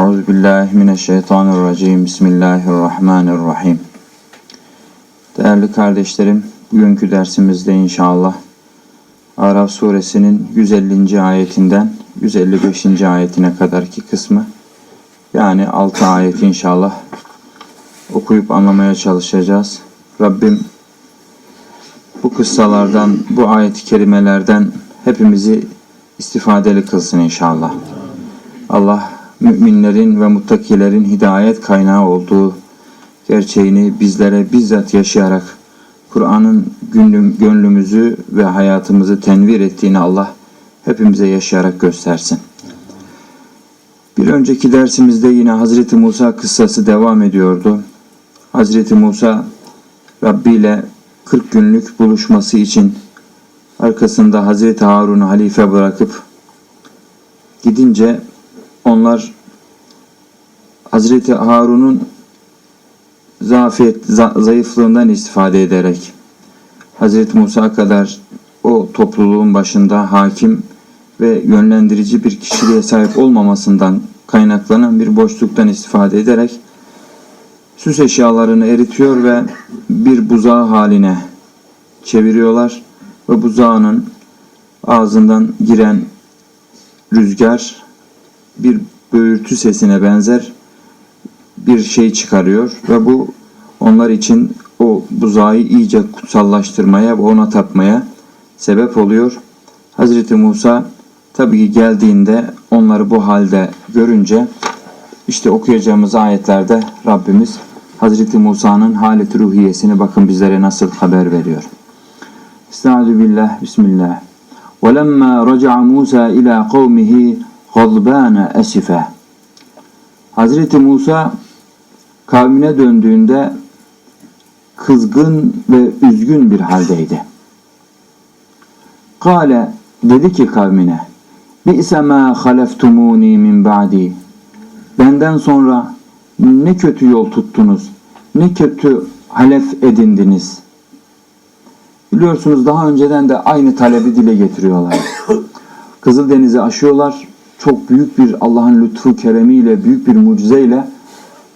Euzu billahi mineşşeytanirracim. Bismillahirrahmanirrahim. Değerli kardeşlerim, bugünkü dersimizde inşallah Araf suresinin 150. ayetinden 155. ayetine kadarki kısmı yani 6 ayet inşallah okuyup anlamaya çalışacağız. Rabbim bu kıssalardan, bu ayet-i kerimelerden hepimizi istifadeli kılsın inşallah. Allah müminlerin ve muttakilerin hidayet kaynağı olduğu gerçeğini bizlere bizzat yaşayarak Kur'an'ın gönlüm, gönlümüzü ve hayatımızı tenvir ettiğini Allah hepimize yaşayarak göstersin. Bir önceki dersimizde yine Hazreti Musa kıssası devam ediyordu. Hazreti Musa Rabbi ile 40 günlük buluşması için arkasında Hazreti Harun'u halife bırakıp gidince onlar Hazreti Harun'un zafiyet, za- zayıflığından istifade ederek Hazreti Musa kadar o topluluğun başında hakim ve yönlendirici bir kişiliğe sahip olmamasından kaynaklanan bir boşluktan istifade ederek süs eşyalarını eritiyor ve bir buzağı haline çeviriyorlar ve buzağının ağzından giren rüzgar bir böğürtü sesine benzer bir şey çıkarıyor ve bu onlar için o buzağı iyice kutsallaştırmaya ve ona tapmaya sebep oluyor. Hazreti Musa tabii ki geldiğinde onları bu halde görünce işte okuyacağımız ayetlerde Rabbimiz Hazreti Musa'nın haleti ruhiyesini bakın bizlere nasıl haber veriyor. Estaizu billah, bismillah. وَلَمَّا رَجَعَ مُوسَى إِلَى قَوْمِهِ Gadbâne esife. Hazreti Musa kavmine döndüğünde kızgın ve üzgün bir haldeydi. Kale dedi ki kavmine Bi'se mâ haleftumûni min ba'di Benden sonra ne kötü yol tuttunuz, ne kötü halef edindiniz. Biliyorsunuz daha önceden de aynı talebi dile getiriyorlar. Kızıldeniz'i aşıyorlar, çok büyük bir Allah'ın lütfu keremiyle, büyük bir mucizeyle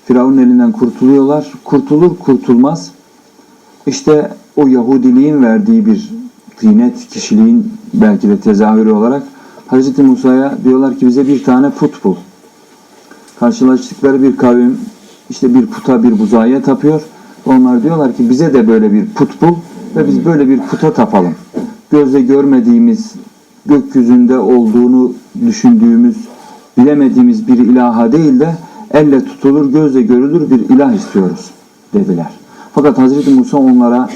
Firavun'un elinden kurtuluyorlar. Kurtulur kurtulmaz işte o Yahudiliğin verdiği bir tıynet kişiliğin belki de tezahürü olarak Hz. Musa'ya diyorlar ki bize bir tane put bul. Karşılaştıkları bir kavim işte bir puta bir buzağıya tapıyor. Onlar diyorlar ki bize de böyle bir put bul ve biz böyle bir puta tapalım. Gözle görmediğimiz, gökyüzünde olduğunu düşündüğümüz, bilemediğimiz bir ilaha değil de elle tutulur, gözle görülür bir ilah istiyoruz dediler. Fakat Hazreti Musa onlara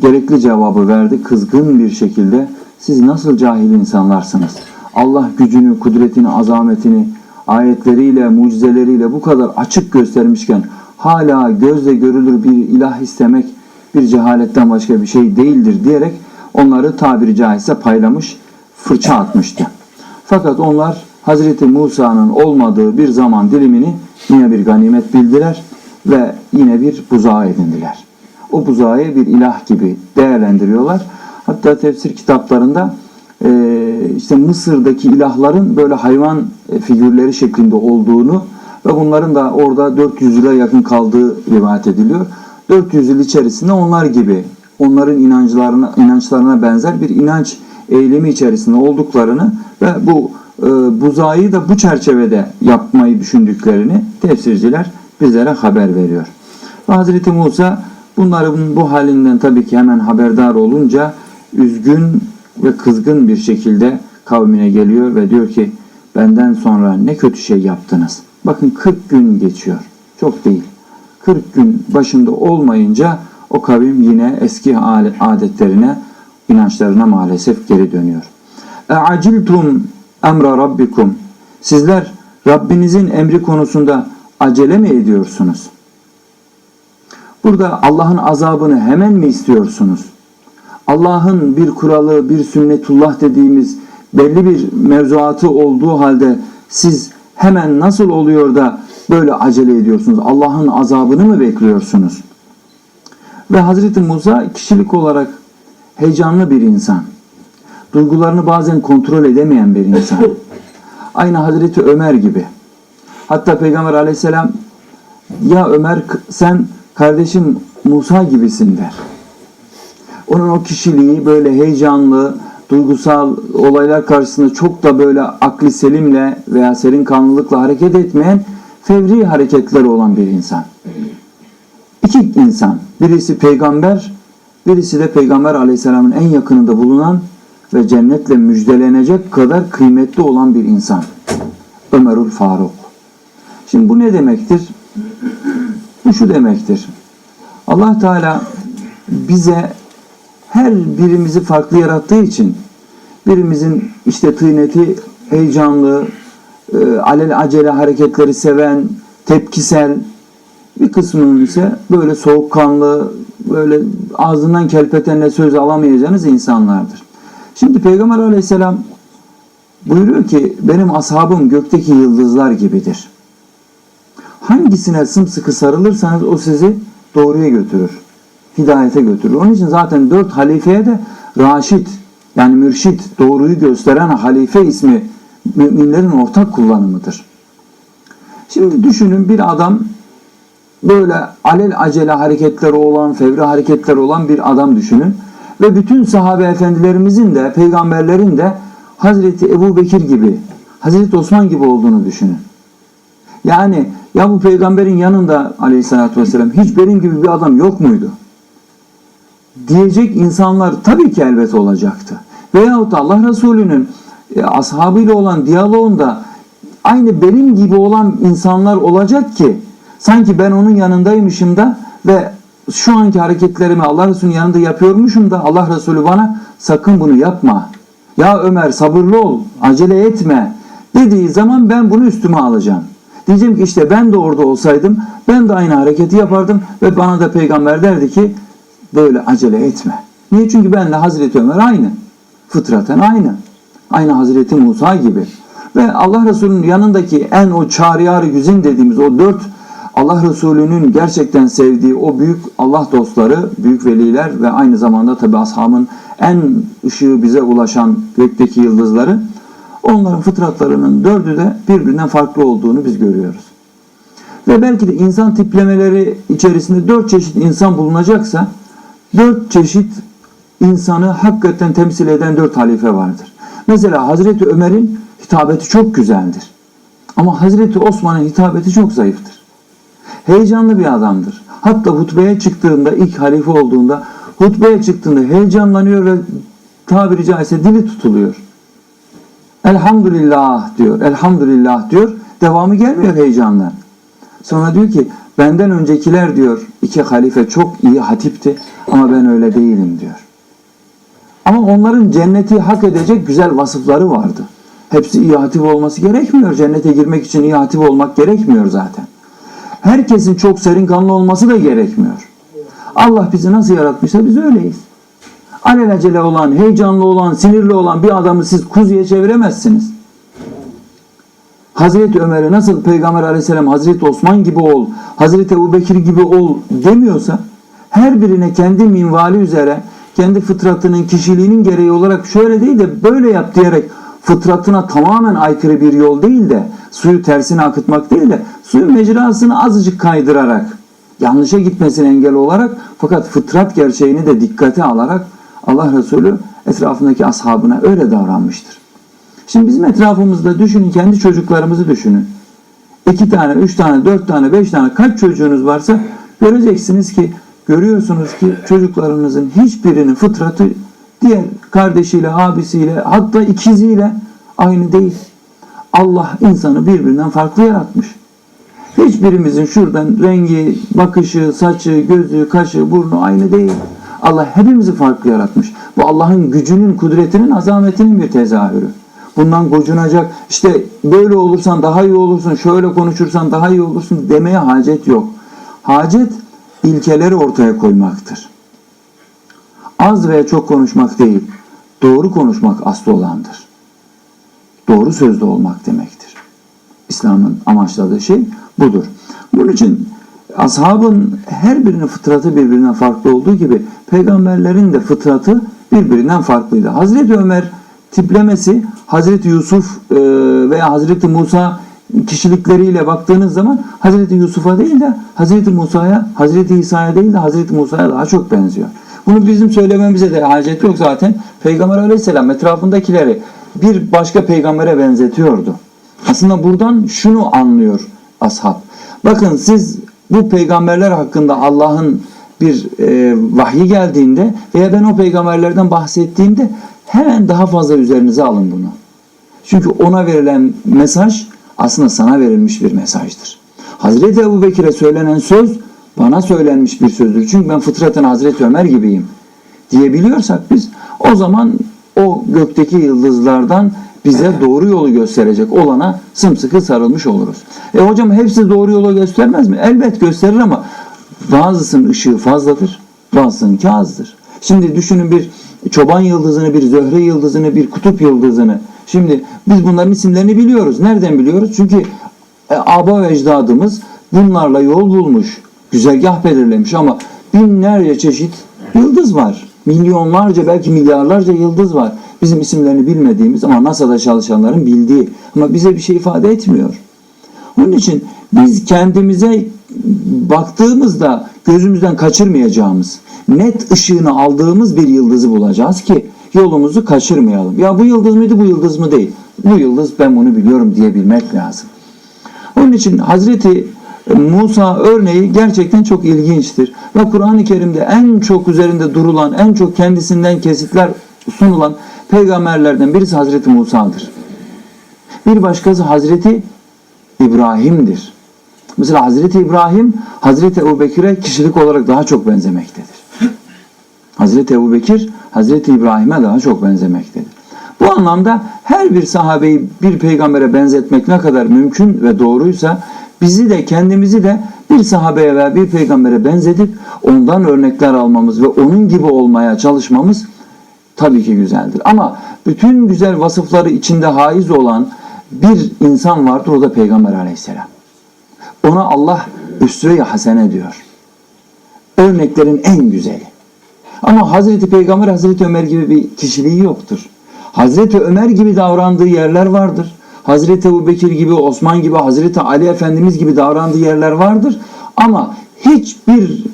gerekli cevabı verdi kızgın bir şekilde. Siz nasıl cahil insanlarsınız? Allah gücünü, kudretini, azametini ayetleriyle, mucizeleriyle bu kadar açık göstermişken hala gözle görülür bir ilah istemek bir cehaletten başka bir şey değildir diyerek onları tabiri caizse paylamış, fırça atmıştı. Fakat onlar Hazreti Musa'nın olmadığı bir zaman dilimini yine bir ganimet bildiler ve yine bir buzağı edindiler. O buzağı bir ilah gibi değerlendiriyorlar. Hatta tefsir kitaplarında e, işte Mısır'daki ilahların böyle hayvan e, figürleri şeklinde olduğunu ve bunların da orada 400 yıla yakın kaldığı rivayet ediliyor. 400 yıl içerisinde onlar gibi onların inançlarına inançlarına benzer bir inanç eylemi içerisinde olduklarını ve bu e, buzağı da bu çerçevede yapmayı düşündüklerini tefsirciler bizlere haber veriyor. Ve Hazreti Musa bunların bu halinden tabii ki hemen haberdar olunca üzgün ve kızgın bir şekilde kavmine geliyor ve diyor ki benden sonra ne kötü şey yaptınız. Bakın 40 gün geçiyor. Çok değil. 40 gün başında olmayınca o kavim yine eski adetlerine, inançlarına maalesef geri dönüyor. E'aciltum emra rabbikum. Sizler Rabbinizin emri konusunda acele mi ediyorsunuz? Burada Allah'ın azabını hemen mi istiyorsunuz? Allah'ın bir kuralı, bir sünnetullah dediğimiz belli bir mevzuatı olduğu halde siz hemen nasıl oluyor da böyle acele ediyorsunuz? Allah'ın azabını mı bekliyorsunuz? Ve Hazreti Musa kişilik olarak heyecanlı bir insan. Duygularını bazen kontrol edemeyen bir insan. Aynı Hazreti Ömer gibi. Hatta Peygamber aleyhisselam ya Ömer sen kardeşim Musa gibisin der. Onun o kişiliği böyle heyecanlı, duygusal olaylar karşısında çok da böyle akli selimle veya serin kanlılıkla hareket etmeyen fevri hareketleri olan bir insan. İki insan. Birisi peygamber, birisi de peygamber aleyhisselamın en yakınında bulunan ve cennetle müjdelenecek kadar kıymetli olan bir insan. Ömerül Faruk. Şimdi bu ne demektir? Bu şu demektir. Allah Teala bize her birimizi farklı yarattığı için birimizin işte tıyneti heyecanlı, e, alel acele hareketleri seven, tepkisel, bir kısmının ise böyle soğukkanlı, böyle ağzından kelpetenle söz alamayacağınız insanlardır. Şimdi Peygamber aleyhisselam buyuruyor ki benim ashabım gökteki yıldızlar gibidir. Hangisine sımsıkı sarılırsanız o sizi doğruya götürür. Hidayete götürür. Onun için zaten dört halifeye de Raşid yani mürşit doğruyu gösteren halife ismi müminlerin ortak kullanımıdır. Şimdi düşünün bir adam böyle alel acele hareketleri olan, fevri hareketleri olan bir adam düşünün. Ve bütün sahabe efendilerimizin de, peygamberlerin de Hazreti Ebu Bekir gibi, Hazreti Osman gibi olduğunu düşünün. Yani ya bu peygamberin yanında aleyhissalatü vesselam hiç benim gibi bir adam yok muydu? Diyecek insanlar tabii ki elbet olacaktı. Veyahut Allah Resulü'nün e, ashabıyla olan diyaloğunda aynı benim gibi olan insanlar olacak ki sanki ben onun yanındaymışım da ve şu anki hareketlerimi Allah Resulü'nün yanında yapıyormuşum da Allah Resulü bana sakın bunu yapma. Ya Ömer sabırlı ol, acele etme dediği zaman ben bunu üstüme alacağım. Diyeceğim ki işte ben de orada olsaydım ben de aynı hareketi yapardım ve bana da peygamber derdi ki böyle acele etme. Niye? Çünkü benle Hazreti Ömer aynı. Fıtraten aynı. Aynı Hazreti Musa gibi. Ve Allah Resulü'nün yanındaki en o çağrıyar yüzün dediğimiz o dört Allah Resulü'nün gerçekten sevdiği o büyük Allah dostları, büyük veliler ve aynı zamanda tabi ashabın en ışığı bize ulaşan gökteki yıldızları onların fıtratlarının dördü de birbirinden farklı olduğunu biz görüyoruz. Ve belki de insan tiplemeleri içerisinde dört çeşit insan bulunacaksa dört çeşit insanı hakikaten temsil eden dört halife vardır. Mesela Hazreti Ömer'in hitabeti çok güzeldir. Ama Hazreti Osman'ın hitabeti çok zayıftır. Heyecanlı bir adamdır. Hatta hutbeye çıktığında, ilk halife olduğunda hutbeye çıktığında heyecanlanıyor ve tabiri caizse dili tutuluyor. Elhamdülillah diyor, elhamdülillah diyor. Devamı gelmiyor heyecanla. Sonra diyor ki benden öncekiler diyor iki halife çok iyi hatipti ama ben öyle değilim diyor. Ama onların cenneti hak edecek güzel vasıfları vardı. Hepsi iyi hatip olması gerekmiyor. Cennete girmek için iyi hatip olmak gerekmiyor zaten. Herkesin çok serin kanlı olması da gerekmiyor. Allah bizi nasıl yaratmışsa biz öyleyiz. Alelacele olan, heyecanlı olan, sinirli olan bir adamı siz kuzuya çeviremezsiniz. Hazreti Ömer'e nasıl Peygamber aleyhisselam Hazreti Osman gibi ol, Hazreti Ebu Bekir gibi ol demiyorsa her birine kendi minvali üzere kendi fıtratının, kişiliğinin gereği olarak şöyle değil de böyle yap diyerek fıtratına tamamen aykırı bir yol değil de suyu tersine akıtmak değil de suyun mecrasını azıcık kaydırarak yanlışa gitmesine engel olarak fakat fıtrat gerçeğini de dikkate alarak Allah Resulü etrafındaki ashabına öyle davranmıştır. Şimdi bizim etrafımızda düşünün kendi çocuklarımızı düşünün. İki tane, üç tane, dört tane, beş tane kaç çocuğunuz varsa göreceksiniz ki görüyorsunuz ki çocuklarınızın hiçbirinin fıtratı diğer kardeşiyle, abisiyle hatta ikiziyle aynı değil. Allah insanı birbirinden farklı yaratmış. Hiçbirimizin şuradan rengi, bakışı, saçı, gözü, kaşı, burnu aynı değil. Allah hepimizi farklı yaratmış. Bu Allah'ın gücünün, kudretinin, azametinin bir tezahürü. Bundan gocunacak, işte böyle olursan daha iyi olursun, şöyle konuşursan daha iyi olursun demeye hacet yok. Hacet ilkeleri ortaya koymaktır. Az veya çok konuşmak değil, doğru konuşmak aslı olandır. Doğru sözlü olmak demektir. İslam'ın amaçladığı şey budur. Bunun için ashabın her birinin fıtratı birbirinden farklı olduğu gibi peygamberlerin de fıtratı birbirinden farklıydı. Hazreti Ömer tiplemesi Hazreti Yusuf e, veya Hazreti Musa kişilikleriyle baktığınız zaman Hazreti Yusuf'a değil de Hazreti Musa'ya, Hazreti İsa'ya değil de Hazreti Musa'ya daha çok benziyor. Bunu bizim söylememize de hacet yok zaten. Peygamber aleyhisselam etrafındakileri bir başka peygambere benzetiyordu. Aslında buradan şunu anlıyor ashab. Bakın siz bu peygamberler hakkında Allah'ın bir e, vahyi geldiğinde veya ben o peygamberlerden bahsettiğimde hemen daha fazla üzerinize alın bunu. Çünkü ona verilen mesaj aslında sana verilmiş bir mesajdır. Hazreti Ebu Bekir'e söylenen söz bana söylenmiş bir sözdür. Çünkü ben fıtraten Hazreti Ömer gibiyim diyebiliyorsak biz o zaman o gökteki yıldızlardan bize doğru yolu gösterecek olana sımsıkı sarılmış oluruz. E hocam hepsi doğru yolu göstermez mi? Elbet gösterir ama bazısının ışığı fazladır, bazısınınki azdır. Şimdi düşünün bir çoban yıldızını, bir zöhre yıldızını, bir kutup yıldızını. Şimdi biz bunların isimlerini biliyoruz. Nereden biliyoruz? Çünkü e, aba ve ecdadımız bunlarla yol bulmuş, güzergah belirlemiş ama binlerce çeşit yıldız var. Milyonlarca belki milyarlarca yıldız var. Bizim isimlerini bilmediğimiz ama NASA'da çalışanların bildiği ama bize bir şey ifade etmiyor. Onun için biz kendimize baktığımızda gözümüzden kaçırmayacağımız, net ışığını aldığımız bir yıldızı bulacağız ki yolumuzu kaçırmayalım. Ya bu yıldız mıydı, bu yıldız mı değil. Bu yıldız ben bunu biliyorum diyebilmek lazım. Onun için Hazreti Musa örneği gerçekten çok ilginçtir. Ve Kur'an-ı Kerim'de en çok üzerinde durulan, en çok kendisinden kesitler sunulan peygamberlerden birisi Hazreti Musa'dır. Bir başkası Hazreti İbrahim'dir. Mesela Hazreti İbrahim, Hazreti Ebu Bekir'e kişilik olarak daha çok benzemektedir. Hazreti Ebu Bekir, Hazreti İbrahim'e daha çok benzemektedir. Bu anlamda her bir sahabeyi bir peygambere benzetmek ne kadar mümkün ve doğruysa bizi de kendimizi de bir sahabeye veya bir peygambere benzetip ondan örnekler almamız ve onun gibi olmaya çalışmamız tabii ki güzeldir. Ama bütün güzel vasıfları içinde haiz olan bir insan vardır o da Peygamber aleyhisselam. Ona Allah üsve-i hasene diyor. Örneklerin en güzeli. Ama Hazreti Peygamber Hazreti Ömer gibi bir kişiliği yoktur. Hazreti Ömer gibi davrandığı yerler vardır. Hazreti Ebu Bekir gibi, Osman gibi, Hazreti Ali Efendimiz gibi davrandığı yerler vardır. Ama hiçbir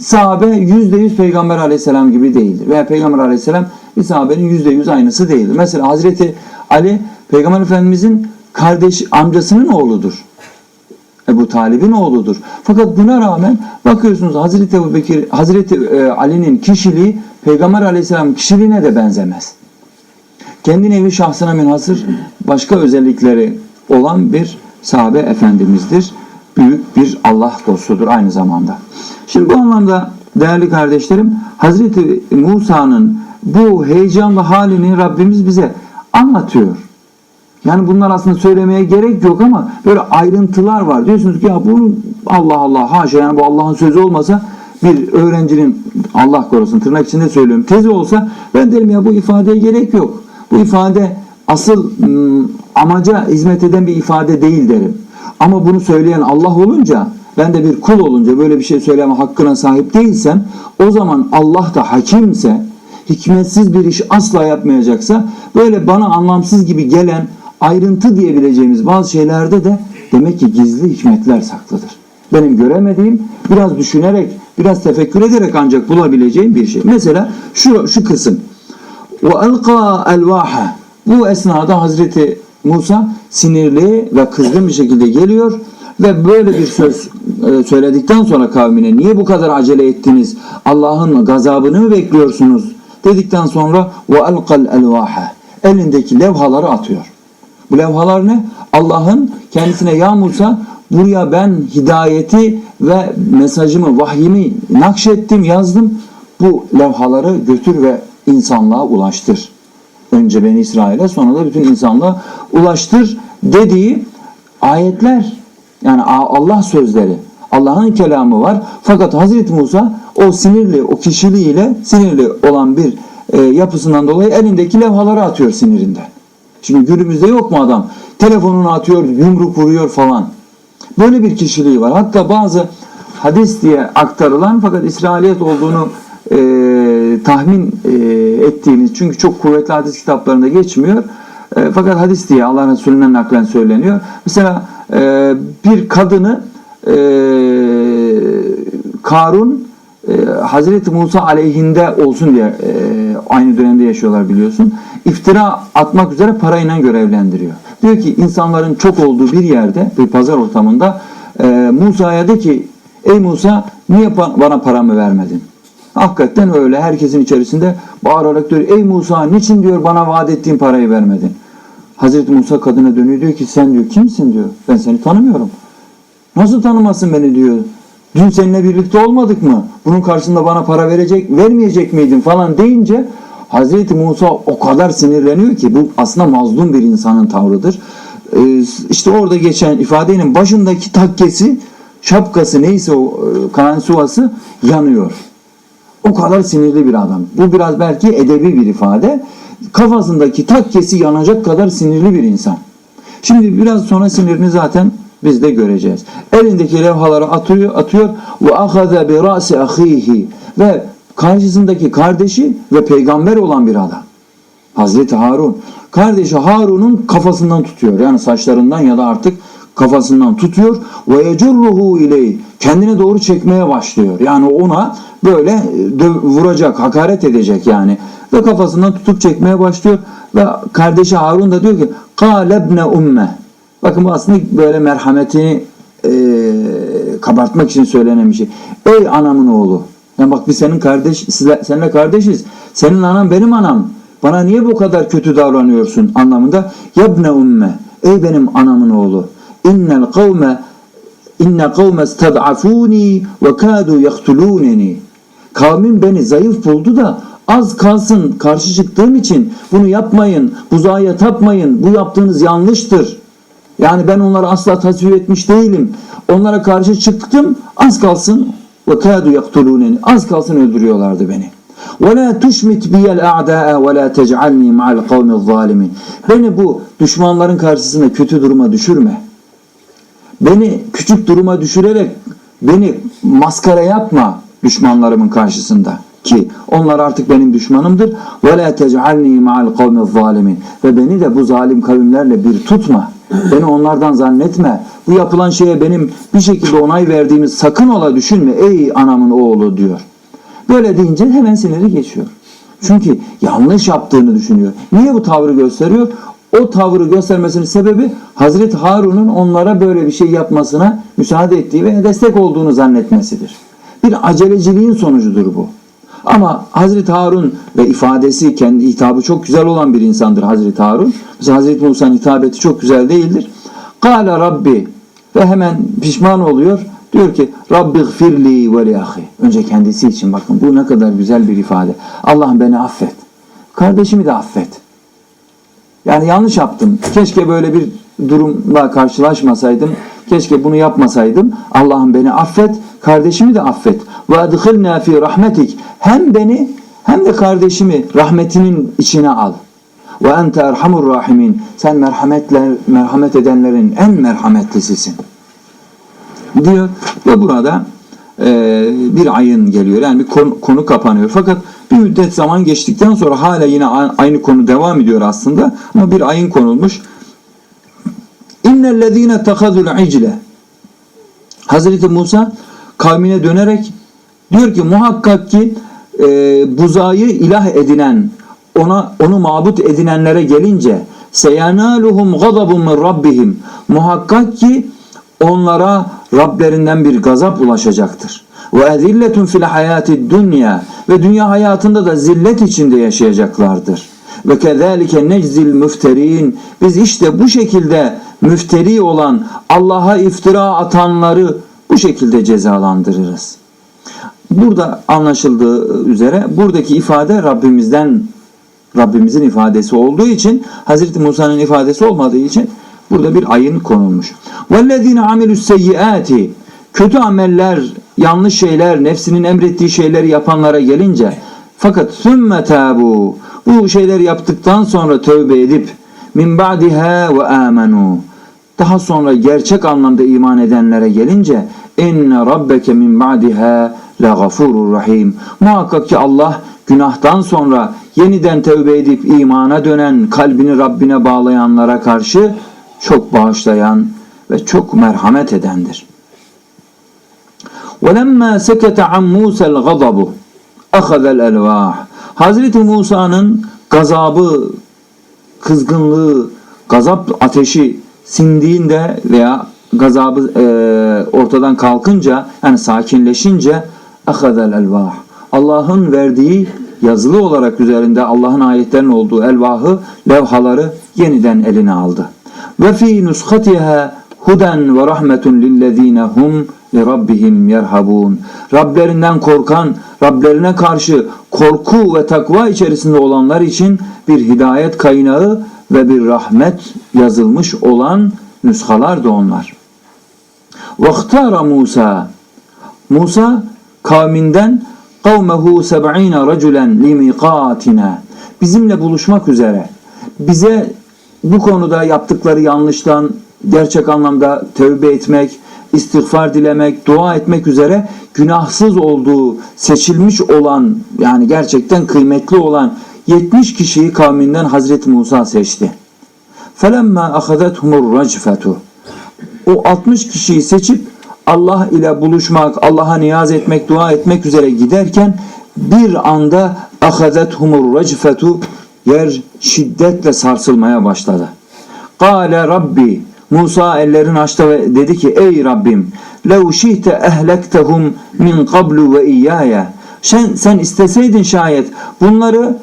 sahabe yüzde yüz Peygamber aleyhisselam gibi değildir. Veya Peygamber aleyhisselam bir sahabenin yüzde yüz aynısı değildir. Mesela Hazreti Ali Peygamber Efendimizin kardeş amcasının oğludur. Ebu Talib'in oğludur. Fakat buna rağmen bakıyorsunuz Hazreti Ebu Bekir, Hazreti e, Ali'nin kişiliği Peygamber Aleyhisselam kişiliğine de benzemez. Kendi nevi şahsına münhasır başka özellikleri olan bir sahabe efendimizdir. Büyük bir Allah dostudur aynı zamanda. Şimdi bu anlamda değerli kardeşlerim Hazreti Musa'nın bu heyecanlı halini Rabbimiz bize anlatıyor. Yani bunlar aslında söylemeye gerek yok ama böyle ayrıntılar var. Diyorsunuz ki ya bu Allah Allah haşa yani bu Allah'ın sözü olmasa bir öğrencinin Allah korusun tırnak içinde söylüyorum tezi olsa ben derim ya bu ifadeye gerek yok. Bu ifade asıl ım, amaca hizmet eden bir ifade değil derim. Ama bunu söyleyen Allah olunca ben de bir kul olunca böyle bir şey söyleme hakkına sahip değilsem o zaman Allah da hakimse hikmetsiz bir iş asla yapmayacaksa böyle bana anlamsız gibi gelen ayrıntı diyebileceğimiz bazı şeylerde de demek ki gizli hikmetler saklıdır. Benim göremediğim biraz düşünerek, biraz tefekkür ederek ancak bulabileceğim bir şey. Mesela şu, şu kısım. Ve alqa elvaha. Bu esnada Hazreti Musa sinirli ve kızgın bir şekilde geliyor ve böyle bir söz e, söyledikten sonra kavmine niye bu kadar acele ettiniz? Allah'ın gazabını mı bekliyorsunuz? Dedikten sonra ve alqal elvaha. Elindeki levhaları atıyor. Bu levhalar ne? Allah'ın kendisine ya Musa buraya ben hidayeti ve mesajımı, vahyimi nakşettim, yazdım. Bu levhaları götür ve insanlığa ulaştır. Önce Beni İsrail'e sonra da bütün insanlığa ulaştır dediği ayetler. Yani Allah sözleri. Allah'ın kelamı var. Fakat Hazreti Musa o sinirli, o kişiliğiyle sinirli olan bir e, yapısından dolayı elindeki levhaları atıyor sinirinden. Şimdi günümüzde yok mu adam? Telefonunu atıyor, yumruk vuruyor falan. Böyle bir kişiliği var. Hatta bazı hadis diye aktarılan fakat İsrailiyet olduğunu tahmin e, ettiğimiz çünkü çok kuvvetli hadis kitaplarında geçmiyor. E, fakat hadis diye Allah Resulü'nden naklen söyleniyor. Mesela e, bir kadını e, Karun e, Hazreti Musa aleyhinde olsun diye e, aynı dönemde yaşıyorlar biliyorsun. İftira atmak üzere parayla görevlendiriyor. Diyor ki insanların çok olduğu bir yerde bir pazar ortamında e, Musa'ya de ki ey Musa niye bana paramı vermedin? Hakikaten öyle herkesin içerisinde bağırarak diyor ey Musa niçin diyor bana vaat ettiğin parayı vermedin? Hazreti Musa kadına dönüyor diyor ki sen diyor kimsin diyor ben seni tanımıyorum. Nasıl tanımasın beni diyor. Dün seninle birlikte olmadık mı? Bunun karşında bana para verecek, vermeyecek miydin falan deyince Hazreti Musa o kadar sinirleniyor ki bu aslında mazlum bir insanın tavrıdır. Ee, işte orada geçen ifadenin başındaki takkesi, şapkası neyse o e, Kaan Suvası yanıyor. O kadar sinirli bir adam. Bu biraz belki edebi bir ifade. Kafasındaki takkesi yanacak kadar sinirli bir insan. Şimdi biraz sonra sinirini zaten biz de göreceğiz. Elindeki levhaları atıyor, atıyor ve ahaza bi ra'si ahihi ve karşısındaki kardeşi ve peygamber olan bir adam. Hazreti Harun. Kardeşi Harun'un kafasından tutuyor. Yani saçlarından ya da artık kafasından tutuyor ve yecurruhu iley kendine doğru çekmeye başlıyor. Yani ona böyle döv- vuracak, hakaret edecek yani. Ve kafasından tutup çekmeye başlıyor ve kardeşi Harun da diyor ki "Qalebne umme." Bakın bu aslında böyle merhametini eee, kabartmak için söylenen bir şey. Ey anamın oğlu. Yani bak biz senin kardeş, sizle, seninle kardeşiz. Senin anan benim anam. Bana niye bu kadar kötü davranıyorsun anlamında. Yabne umme. Ey benim anamın oğlu. İnnel kavme inne kavme stad'afuni ve kadu yaktuluneni. Kavmim beni zayıf buldu da az kalsın karşı çıktığım için bunu yapmayın, buzağa tapmayın, bu yaptığınız yanlıştır. Yani ben onları asla tasvip etmiş değilim. Onlara karşı çıktım, az kalsın ve kâdu yaktulûneni. Az kalsın öldürüyorlardı beni. وَلَا تُشْمِتْ بِيَ الْاَعْدَاءَ وَلَا تَجْعَلْنِي مَعَ الْقَوْمِ الظَّالِمِينَ Beni bu düşmanların karşısında kötü duruma düşürme. Beni küçük duruma düşürerek beni maskara yapma düşmanlarımın karşısında ki onlar artık benim düşmanımdır. Ve la tec'alni ma'al kavmiz zalimin. Ve beni de bu zalim kavimlerle bir tutma. Beni onlardan zannetme. Bu yapılan şeye benim bir şekilde onay verdiğimi sakın ola düşünme ey anamın oğlu diyor. Böyle deyince hemen siniri geçiyor. Çünkü yanlış yaptığını düşünüyor. Niye bu tavrı gösteriyor? O tavrı göstermesinin sebebi Hazreti Harun'un onlara böyle bir şey yapmasına müsaade ettiği ve destek olduğunu zannetmesidir. Bir aceleciliğin sonucudur bu. Ama Hazreti Harun ve ifadesi, kendi hitabı çok güzel olan bir insandır Hazreti Harun. Mesela Hazreti Musa'nın hitabeti çok güzel değildir. Kale Rabbi ve hemen pişman oluyor. Diyor ki Rabbi gfirli ve li. Önce kendisi için bakın bu ne kadar güzel bir ifade. Allah'ım beni affet. Kardeşimi de affet. Yani yanlış yaptım. Keşke böyle bir durumla karşılaşmasaydım. Keşke bunu yapmasaydım. Allah'ım beni affet, kardeşimi de affet. Ve adkhilna fi rahmetik. Hem beni hem de kardeşimi rahmetinin içine al. Ve ente erhamur rahimin. Sen merhametle merhamet edenlerin en merhametlisisin. Diyor ve burada e, bir ayın geliyor. Yani bir konu, konu kapanıyor. Fakat bir müddet zaman geçtikten sonra hala yine aynı konu devam ediyor aslında. Ama bir ayın konulmuş. İnnellezîne tehazul icle. Hazreti Musa kavmine dönerek diyor ki muhakkak ki e, buzayı ilah edinen ona onu mabut edinenlere gelince seyanaluhum gazabun min rabbihim muhakkak ki onlara Rablerinden bir gazap ulaşacaktır. Ve ezilletun fil hayati dünya ve dünya hayatında da zillet içinde yaşayacaklardır. Ve kezalike neczil müfterin biz işte bu şekilde müfteri olan Allah'a iftira atanları bu şekilde cezalandırırız. Burada anlaşıldığı üzere buradaki ifade Rabbimizden Rabbimizin ifadesi olduğu için Hazreti Musa'nın ifadesi olmadığı için burada bir ayın konulmuş. وَالَّذ۪ينَ عَمِلُوا السَّيِّئَاتِ Kötü ameller, yanlış şeyler, nefsinin emrettiği şeyleri yapanlara gelince fakat ثُمَّ تَابُوا Bu şeyleri yaptıktan sonra tövbe edip min ba'diha ve amenu daha sonra gerçek anlamda iman edenlere gelince inne rabbeke min ba'diha la gafurur rahim. Muhakkak ki Allah günahtan sonra yeniden tövbe edip imana dönen, kalbini Rabbine bağlayanlara karşı çok bağışlayan ve çok merhamet edendir. وَلَمَّا سَكَتَ عَنْ مُوسَى الْغَضَبُ اَخَذَ الْاَلْوَاحِ Hazreti Musa'nın gazabı, kızgınlığı, gazap ateşi sindiğinde veya gazabı e, ortadan kalkınca yani sakinleşince اَخَذَ الْاَلْوَاحِ Allah'ın verdiği yazılı olarak üzerinde Allah'ın ayetlerinin olduğu elvahı, levhaları yeniden eline aldı. Ve fi nuskatiha huden ve rahmetun lillezine hum li rabbihim yerhabun. Rablerinden korkan, Rablerine karşı korku ve takva içerisinde olanlar için bir hidayet kaynağı ve bir rahmet yazılmış olan nüshalar da onlar. Vaktara Musa Musa kavminden kavmehu seb'ine raculen limiqatina bizimle buluşmak üzere bize bu konuda yaptıkları yanlıştan gerçek anlamda tövbe etmek, istiğfar dilemek, dua etmek üzere günahsız olduğu, seçilmiş olan yani gerçekten kıymetli olan 70 kişiyi kavminden Hazreti Musa seçti. فَلَمَّا أَخَذَتْهُمُ الرَّجْفَةُ O 60 kişiyi seçip Allah ile buluşmak, Allah'a niyaz etmek, dua etmek üzere giderken bir anda ahazethumur racfetu yer şiddetle sarsılmaya başladı. Kale Rabbi Musa ellerini açtı ve dedi ki ey Rabbim lev şihte ehlektehum min qablu ve iyyaya sen, sen isteseydin şayet bunları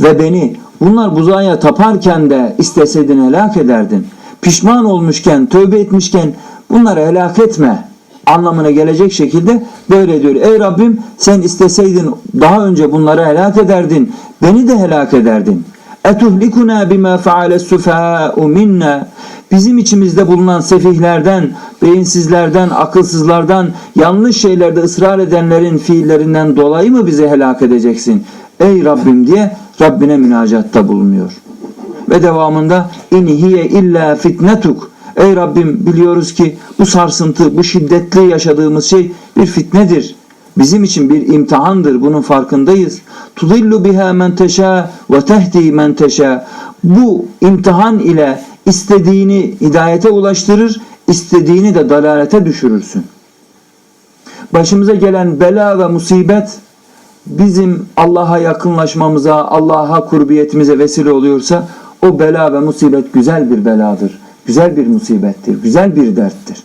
ve beni bunlar buzaya taparken de isteseydin helak ederdin. Pişman olmuşken, tövbe etmişken bunları helak etme anlamına gelecek şekilde böyle diyor. Ey Rabbim sen isteseydin daha önce bunları helak ederdin. Beni de helak ederdin. Etuhlikuna bima faale sufa'u minna Bizim içimizde bulunan sefihlerden, beyinsizlerden, akılsızlardan, yanlış şeylerde ısrar edenlerin fiillerinden dolayı mı bizi helak edeceksin? Ey Rabbim diye Rabbine münacatta bulunuyor. Ve devamında in hiye illa fitnetuk. Ey Rabbim biliyoruz ki bu sarsıntı, bu şiddetli yaşadığımız şey bir fitnedir. Bizim için bir imtihandır. Bunun farkındayız. Tudillu biha men teşa ve tehdi men teşa. Bu imtihan ile istediğini hidayete ulaştırır, istediğini de dalalete düşürürsün. Başımıza gelen bela ve musibet bizim Allah'a yakınlaşmamıza, Allah'a kurbiyetimize vesile oluyorsa o bela ve musibet güzel bir beladır. Güzel bir musibettir, güzel bir derttir.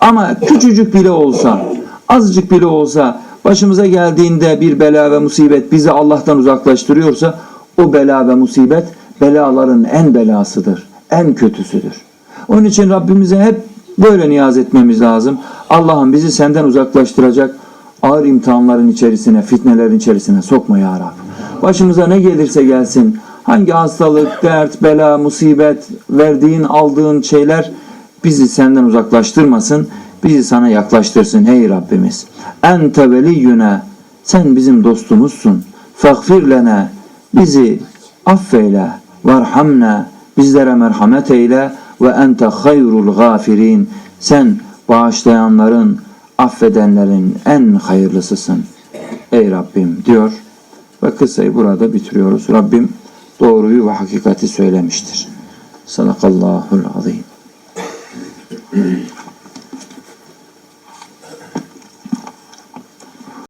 Ama küçücük bile olsa, azıcık bile olsa başımıza geldiğinde bir bela ve musibet bizi Allah'tan uzaklaştırıyorsa o bela ve musibet belaların en belasıdır, en kötüsüdür. Onun için Rabbimize hep böyle niyaz etmemiz lazım. Allah'ım bizi senden uzaklaştıracak ağır imtihanların içerisine, fitnelerin içerisine sokma ya Rabbi. Başımıza ne gelirse gelsin, hangi hastalık, dert, bela, musibet, verdiğin, aldığın şeyler bizi senden uzaklaştırmasın, bizi sana yaklaştırsın ey Rabbimiz. Ente veliyyüne, sen bizim dostumuzsun. Fagfir bizi affeyle, varhamne, bizlere merhamet eyle ve ente hayrul gafirin. Sen bağışlayanların, affedenlerin en hayırlısısın. Ey Rabbim diyor ve kıssayı burada bitiriyoruz. Rabbim doğruyu ve hakikati söylemiştir. Sadakallahul azim.